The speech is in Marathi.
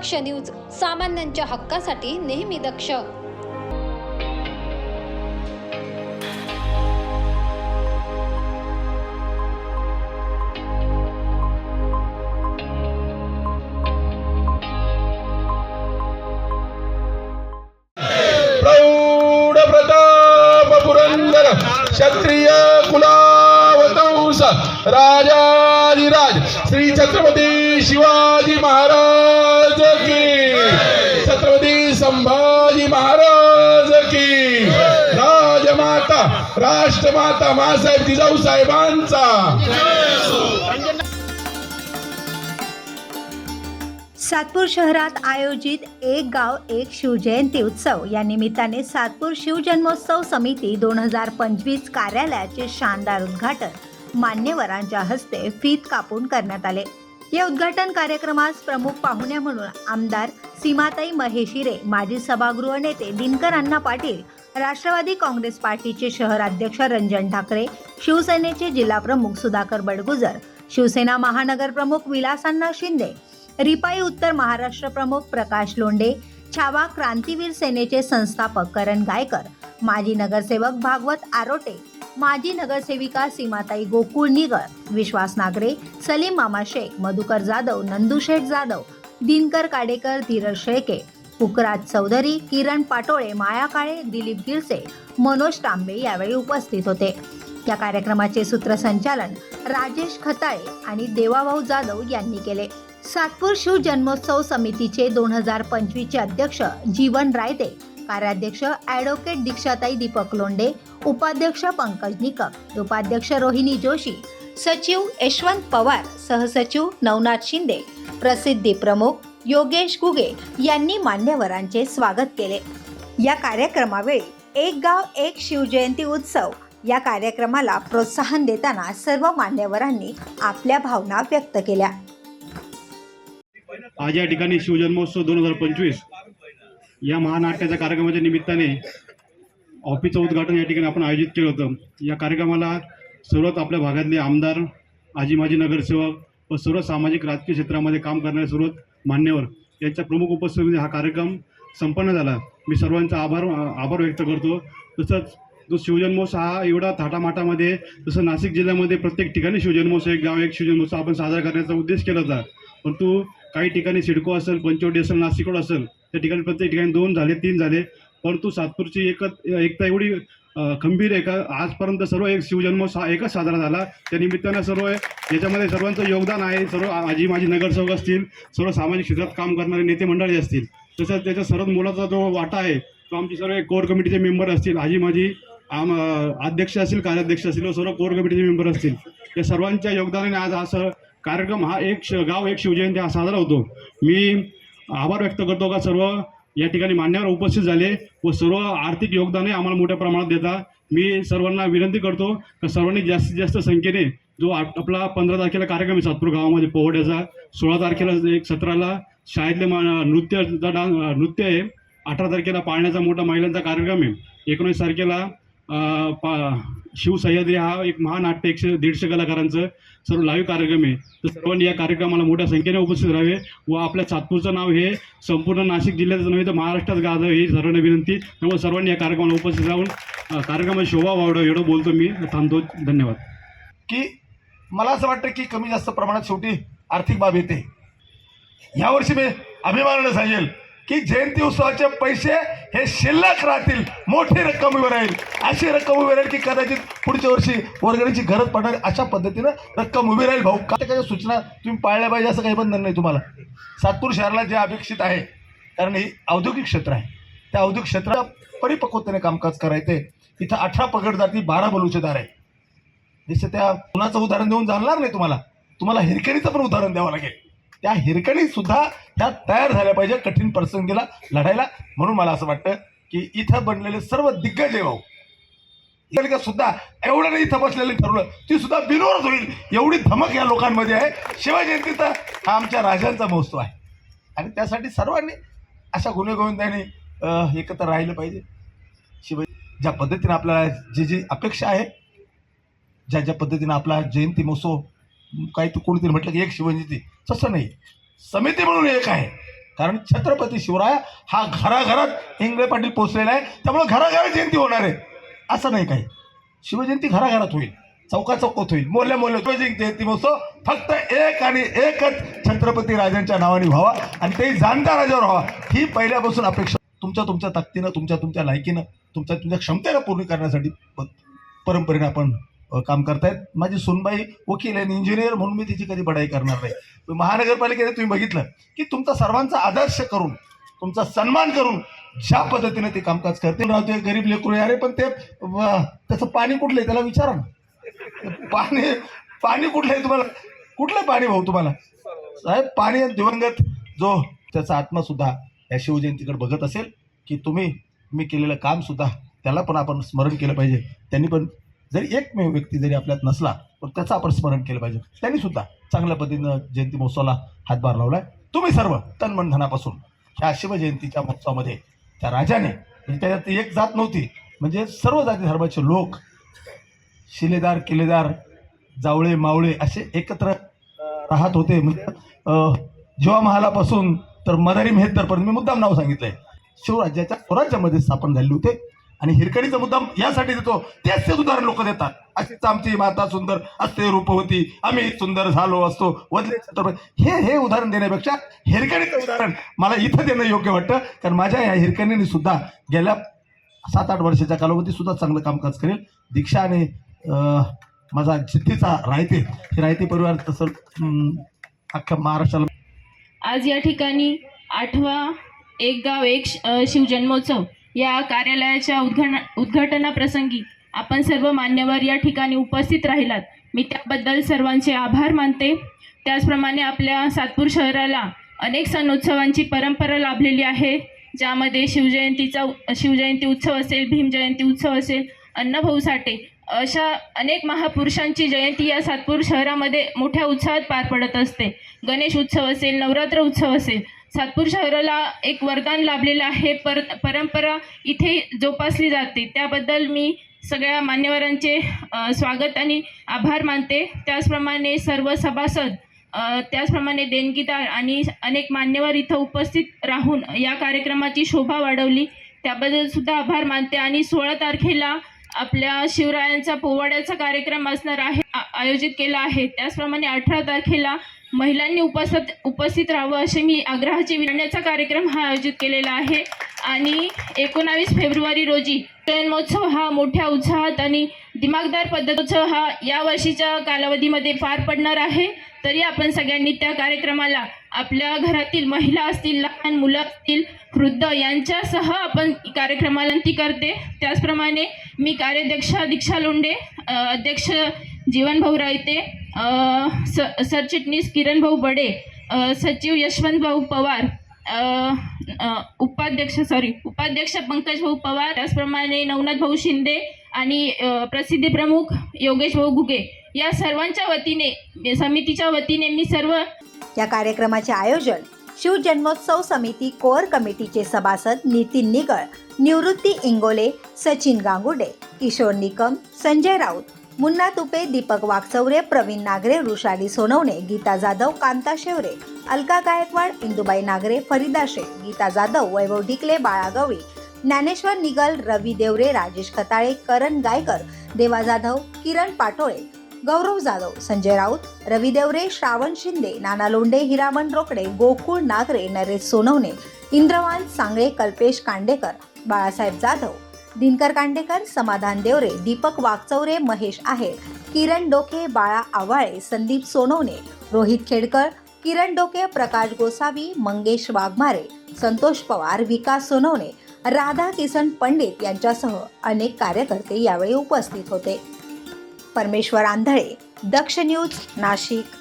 दक्ष न्यूज सामान्यांच्या हक्कासाठी नेहमी दक्ष. प्रौढ प्रताप पुरंदर क्षत्रिय कुलावतंस राजाधिराज श्री छत्रपती शिवाजी महाराज. की। छत्रपती संभाजी महाराज की। राजमाता राष्ट्रमाता मासाहेब जिजाऊ साहेबांचा। सातपूर शहरात आयोजित एक गाव एक शिवजयंती उत्सव या निमित्ताने सातपूर शिवजन्मोत्सव समिती दोन हजार पंचवीस कार्यालयाचे शानदार उद्घाटन मान्यवरांच्या हस्ते फीत कापून करण्यात आले. या उद्घाटन कार्यक्रमास प्रमुख पाहुण्या म्हणून आमदार सीमाताई महेशिरे माजी सभागृह नेते दिनकर अण्णा पाटील राष्ट्रवादी काँग्रेस पार्टीचे शहर अध्यक्ष रंजन ठाकरे शिवसेनेचे जिल्हा प्रमुख सुधाकर बडगुजर शिवसेना महानगर प्रमुख विलासांना शिंदे रिपाई उत्तर महाराष्ट्र प्रमुख प्रकाश लोंडे छावा क्रांतीवीर सेनेचे संस्थापक करण गायकर माजी नगरसेवक भागवत आरोटे माजी नगरसेविका सीमाताई गोकुळ निगर विश्वास नागरे सलीम मामा शेख मधुकर जाधव नंदू शेठ जाधव दिनकर काडेकर धीरज शेळके पुकराज चौधरी किरण पाटोळे माया काळे दिलीप गिरसे मनोज तांबे यावेळी उपस्थित होते. या कार्यक्रमाचे सूत्रसंचालन राजेश खताळे आणि देवाभाऊ जाधव यांनी केले. सातपूर शिव जन्मोत्सव समितीचे दोन हजार पंचवीसचे अध्यक्ष जीवन रायते कार्याध्यक्ष ॲडव्होकेट दीक्षाताई दीपक लोंडे उपाध्यक्ष पंकज निकम उपाध्यक्ष रोहिणी जोशी सचिव यशवंत पवार सहसचिव नवनाथ शिंदे प्रसिद्धी प्रमुख योगेश गुगे यांनी मान्यवरांचे स्वागत केले. या कार्यक्रमावेळी एक गाव एक शिवजयंती उत्सव या कार्यक्रमाला प्रोत्साहन देताना सर्व मान्यवरांनी आपल्या भावना व्यक्त केल्या. आज या ठिकाणी शिवजन्मोत्सव दोन हजार पंचवीस या महानाट्याच्या कार्यक्रमाच्या निमित्ताने ऑफिसचं उद्घाटन या ठिकाणी आपण आयोजित केलं होतं. या कार्यक्रमाला सर्वच आपल्या भागातले आमदार आजी माजी नगरसेवक व सर्व सामाजिक राजकीय क्षेत्रामध्ये काम करणारे सर्व मान्यवर यांच्या प्रमुख उपस्थितीमध्ये हा कार्यक्रम संपन्न झाला. मी सर्वांचा आभार आभार व्यक्त करतो. तसंच जो शिवजन्मोत्सव हा एवढा थाटामाटामध्ये जसं नाशिक जिल्ह्यामध्ये प्रत्येक ठिकाणी शिवजन्मोत्सव एक गाव एक शिवजन्मोत्सव आपण साजरा करण्याचा उद्देश केला होता. परंतु काही ठिकाणी सिडको असेल पंचवटी असेल नाशिक रोड असेल त्या ठिकाणी प्रत्येक ठिकाणी दोन झाले तीन झाले. परंतु सातपूरची एकच एकता एवढी खंबीर एका आजपर्यंत सर्व एक शिवजन्म हा एकच साजरा झाला. त्या निमित्तानं सर्व याच्यामध्ये सर्वांचं योगदान आहे. सर्व आजी माझी नगरसेवक असतील सर्व सामाजिक क्षेत्रात काम करणारे नेते मंडळी असतील. तसंच त्याच्या सर्वात मोलाचा जो वाटा आहे तो आमचे सर्व कोर कमिटीचे मेंबर असतील. आजी माझी आम अध्यक्ष असतील कार्याध्यक्ष असतील व सर्व कोर कमिटीचे मेंबर असतील. या सर्वांच्या योगदानाने आज हा कार्यक्रम हा एक श गाव एक शिवजयंती हा साजरा होतो. मी आभार व्यक्त करतो का सर्व? या ठिकाणी मान्यवर उपस्थित झाले व सर्व आर्थिक योगदानही आम्हाला मोठ्या प्रमाणात देता. मी सर्वांना विनंती करतो का सर्वांनी जास्तीत जास्त संख्येने जो आपला पंधरा तारखेला कार्यक्रम आहे सातपूर गावामध्ये पोहड्याचा सोळा तारखेला एक सतराला शाळेतले मा नृत्याचा डान्स नृत्य आहे. अठरा तारखेला पाळण्याचा मोठा महिलांचा कार्यक्रम आहे. एकोणीस तारखेला पा शिवसह्याद्री हा एक महानाट्य एकशे दीडशे कलाकारांचं सर्व लाईव्ह कार्यक्रम आहे. तर सर्वांनी या कार्यक्रमाला मोठ्या संख्येने उपस्थित राहावे व आपल्या सातपूरचं नाव हे संपूर्ण नाशिक जिल्ह्याचं नव्हे तर महाराष्ट्रात गाजावं ही सर्वांना विनंती. त्यामुळे सर्वांनी या कार्यक्रमाला उपस्थित राहून कार्यक्रमात शोभा वाढव एवढं बोलतो मी. थांबतो. धन्यवाद. की मला असं वाटतं की कमी जास्त प्रमाणात शेवटी आर्थिक बाब येते. यावर्षी मी अभिमानानं सांगेल की जयंती उत्सवाचे पैसे हे शिल्लक राहतील मोठी रक्कम उभी राहील. अशी रक्कम उभी राहील की कदाचित पुढच्या वर्षी वर्गणीची गरज पडणार अशा पद्धतीनं रक्कम उभी राहील. भाऊ काय त्याच्या सूचना तुम्ही पाळल्या पाहिजे असं काही बंधन नाही तुम्हाला. सातपूर शहराला जे अपेक्षित आहे कारण हे औद्योगिक क्षेत्र आहे. त्या औद्योगिक क्षेत्रात परिपक्वतेने कामकाज करायचे इथं अठरा पगड जाती बारा बलुचेदार आहे जसं त्या कुणाचं उदाहरण देऊन जाणार नाही तुम्हाला. तुम्हाला हिरकेरीचं पण उदाहरण द्यावं लागेल. त्या हिरकणी सुद्धा त्या तयार झाल्या पाहिजे कठीण प्रसंगीला लढायला. म्हणून मला असं वाटतं की इथं बनलेले सर्व दिग्गज आहे भाऊ सुद्धा एवढं नाही इथं बसलेलं ठरवलं ती सुद्धा बिनोरच होईल. एवढी धमक या लोकांमध्ये आहे. शिवजयंतीचा हा आमच्या राजांचा महोत्सव आहे. आणि त्यासाठी सर्वांनी अशा गुन्हेगोविंदाने एकत्र राहिलं पाहिजे. शिव ज्या पद्धतीने आपल्याला जी जी अपेक्षा आहे ज्या ज्या पद्धतीनं आपला जयंती महोत्सव काही तू कोणीतरी म्हटलं की एक शिवजयंती. तसं नाही. समिती म्हणून एक आहे. कारण छत्रपती शिवराय हा घराघरात इंगळे पाटील पोचलेला आहे. त्यामुळे घराघरात जयंती होणार आहे. असं नाही काही. शिवजयंती घराघरात होईल. चौका चौकात होईल. मोल्या मोल्या शिवजयंती जयंती महोत्सव फक्त एक आणि एकच छत्रपती राजांच्या नावाने व्हावा आणि ते जाणता राजावर व्हावा. ही पहिल्यापासून अपेक्षा. तुमच्या तुमच्या ताकदीनं तुमच्या तुमच्या लायकीनं तुमच्या तुमच्या क्षमतेनं पूर्ण करण्यासाठी परंपरेने आपण काम करतायत. माझी सुनबाई वकील आहे इंजिनियर म्हणून मी तिची कधी बढाई करणार नाही. महानगरपालिकेने तुम्ही बघितलं की तुमचा सर्वांचा आदर्श करून तुमचा सन्मान करून ज्या पद्धतीने ते कामकाज करते. राहतोय गरीब लेकरू अरे पण ते त्याचं पाणी कुठलं आहे त्याला विचारा ना. पाणी पाणी कुठलं आहे तुम्हाला? कुठलं पाणी भाऊ तुम्हाला? साहेब पाणी दिवंगत जो त्याचा आत्मा सुद्धा या शिवजयंतीकडे बघत असेल की तुम्ही मी केलेलं काम सुद्धा त्याला पण आपण स्मरण केलं पाहिजे. त्यांनी पण जरी एकमेव व्यक्ती जरी आपल्यात नसला पण त्याचं आपण स्मरण केलं पाहिजे. त्यांनी सुद्धा चांगल्या पद्धतीनं जयंती महोत्सवाला हातभार लावलाय. तुम्ही सर्व तन धनापासून ह्या शिवजयंतीच्या महोत्सवामध्ये त्या राजाने म्हणजे त्याच्यात एक जात नव्हती म्हणजे सर्व जाती धर्माचे लोक शिलेदार किल्लेदार जावळे मावळे असे एकत्र राहत होते. म्हणजे जेव्हा महालापासून तर मदारी मेहतरपर्यंत मी मुद्दाम नाव सांगितलंय. शिवराज्याच्या स्वराज्यामध्ये स्थापन झालेले होते. आणि हिरकणीचा मुद्दा यासाठी देतो. तेच ते उदाहरण लोक देतात. अशीच आमची माता सुंदर असते रूपवती आम्ही सुंदर झालो असतो. वदले हे हे उदाहरण देण्यापेक्षा हिरकणीचं उदाहरण मला इथं देणं योग्य वाटतं. कारण माझ्या या हिरकणीने सुद्धा गेल्या सात आठ वर्षाच्या कालावधी सुद्धा चांगलं कामकाज करेल. दीक्षा आणि माझा जिद्दीचा रायते. हे रायते परिवार तसं अख्ख्या महाराष्ट्राला आज या ठिकाणी आठवा एक गाव एक शिवजन्मोत्सव. या कार्यालयाच्या उद्घाटना उद्घाटनाप्रसंगी आपण सर्व मान्यवर या ठिकाणी उपस्थित राहिलात. मी त्याबद्दल सर्वांचे आभार मानते. त्याचप्रमाणे आपल्या सातपूर शहराला अनेक सणोत्सवांची परंपरा लाभलेली आहे. ज्यामध्ये शिवजयंतीचा शिवजयंती उत्सव असेल भीमजयंती उत्सव असेल अण्णाभाऊ साठे अशा अनेक महापुरुषांची जयंती या सातपूर शहरामध्ये मोठ्या उत्साहात पार पडत असते. गणेश उत्सव असेल नवरात्र उत्सव असेल सातपूर शहराला एक वरदान लाभलेलं आहे. पर परंपरा इथे जोपासली जाते. त्याबद्दल मी सगळ्या मान्यवरांचे स्वागत आणि आभार मानते. त्याचप्रमाणे सर्व सभासद त्याचप्रमाणे देणगीदार आणि अनेक मान्यवर इथं उपस्थित राहून या कार्यक्रमाची शोभा वाढवली. त्याबद्दल सुद्धा आभार मानते आणि सोळा तारखेला आपल्या शिवरायांचा पोवाड्याचा कार्यक्रम असणार आहे आ- आयोजित केला आहे. त्याचप्रमाणे अठरा तारखेला महिलांनी उपस्थित उपस्थित राहावं असे मी आग्रहाची विनण्याचा कार्यक्रम हा आयोजित केलेला आहे. आणि एकोणावीस फेब्रुवारी रोजी जन्मोत्सव हा मोठ्या उत्साहात आणि दिमागदार पद्धतोत्सव हा या वर्षीच्या कालावधीमध्ये पार पडणार आहे. तरी आपण सगळ्यांनी त्या कार्यक्रमाला आपल्या घरातील महिला असतील लहान मुलं असतील वृद्ध यांच्यासह आपण कार्यक्रमाला ती करते. त्याचप्रमाणे मी कार्याध्यक्षा दीक्षा लोंडे अध्यक्ष जीवनभाऊ रायते स सरचिटणीस किरणभाऊ बडे सचिव यशवंतभाऊ पवार उपाध्यक्ष सॉरी उपाध्यक्ष पंकजभाऊ पवार त्याचप्रमाणे नवनाथभाऊ शिंदे आणि प्रसिद्धी प्रमुख योगेशभाऊ घुगे. या सर्वांच्या वतीने समितीच्या वतीने मी सर्व या कार्यक्रमाचे आयोजन शिवजन्मोत्सव समिती कोअर कमिटीचे सभासद नितीन निगळ निवृत्ती इंगोले सचिन गांगुडे किशोर निकम संजय राऊत मुन्ना तुपे दीपक वागचौरे प्रवीण नागरे वृषाली सोनवणे गीता जाधव कांता शेवरे अलका गायकवाड इंदुबाई नागरे फरीदा शेख गीता जाधव वैभव ढिकले बाळा गवळी ज्ञानेश्वर निगल रवी देवरे राजेश खताळे करण गायकर देवा जाधव किरण पाटोळे गौरव जाधव संजय राऊत रवी देवरे श्रावण शिंदे नाना लोंढे हिरामण रोकडे गोकुळ नागरे नरेश सोनवणे इंद्रवान सांगळे कल्पेश कांडेकर बाळासाहेब जाधव दिनकर कांडेकर समाधान देवरे दीपक वागचौरे महेश आहेर किरण डोके बाळा आवाळे संदीप सोनवणे रोहित खेडकर किरण डोके प्रकाश गोसावी मंगेश वाघमारे संतोष पवार विकास सोनवणे राधा किसन पंडित यांच्यासह अनेक कार्यकर्ते यावेळी उपस्थित होते. परमेश्वर आंधळे दक्ष न्यूज नाशिक.